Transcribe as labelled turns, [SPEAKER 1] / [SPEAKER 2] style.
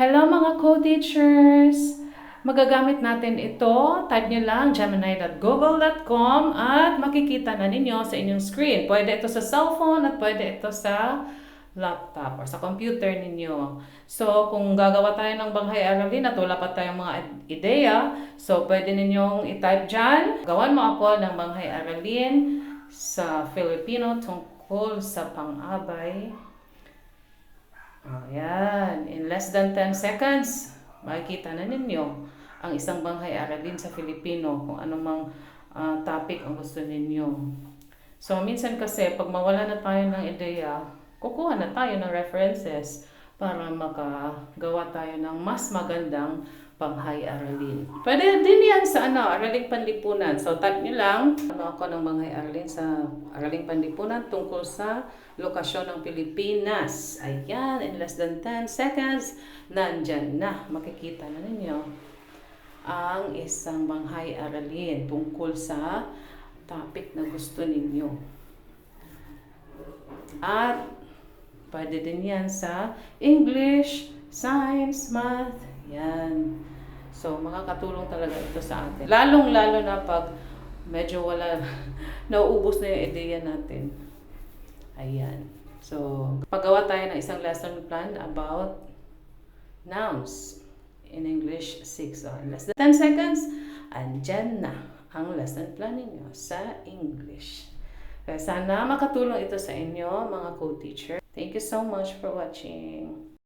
[SPEAKER 1] Hello mga co-teachers! Magagamit natin ito. Type nyo lang gemini.google.com at makikita na ninyo sa inyong screen. Pwede ito sa cellphone at pwede ito sa laptop or sa computer ninyo. So, kung gagawa tayo ng Banghay Aralin at wala pa tayong mga ideya, so pwede ninyong i-type dyan. Gawan mo ako ng Banghay Aralin sa Filipino tungkol sa pang-abay. Ayan, less than 10 seconds, makikita na ninyo ang isang banghay aralin sa Filipino kung anumang ah, topic ang gusto ninyo. So, minsan kasi, pag mawala na tayo ng ideya, kukuha na tayo ng references para makagawa tayo ng mas magandang panghay aralin. Pwede din yan sa ano, Araling Panlipunan. So, type nyo lang, ano ako ng Banghay Aralin sa Araling Panlipunan tungkol sa lokasyon ng Pilipinas. Ayan, in less than 10 seconds, nandyan na. Makikita na ninyo ang isang Banghay Aralin tungkol sa topic na gusto ninyo. At pwede din yan sa English, Science, Math, yan. So, makakatulong talaga ito sa atin. Lalong-lalo na pag medyo wala, nauubos na yung ideya natin. Ayan. So, paggawa tayo ng isang lesson plan about nouns in English 6 or less than 10 seconds, andyan na ang lesson plan ninyo sa English. Sana makatulong ito sa inyo, mga co-teacher. Thank you so much for watching.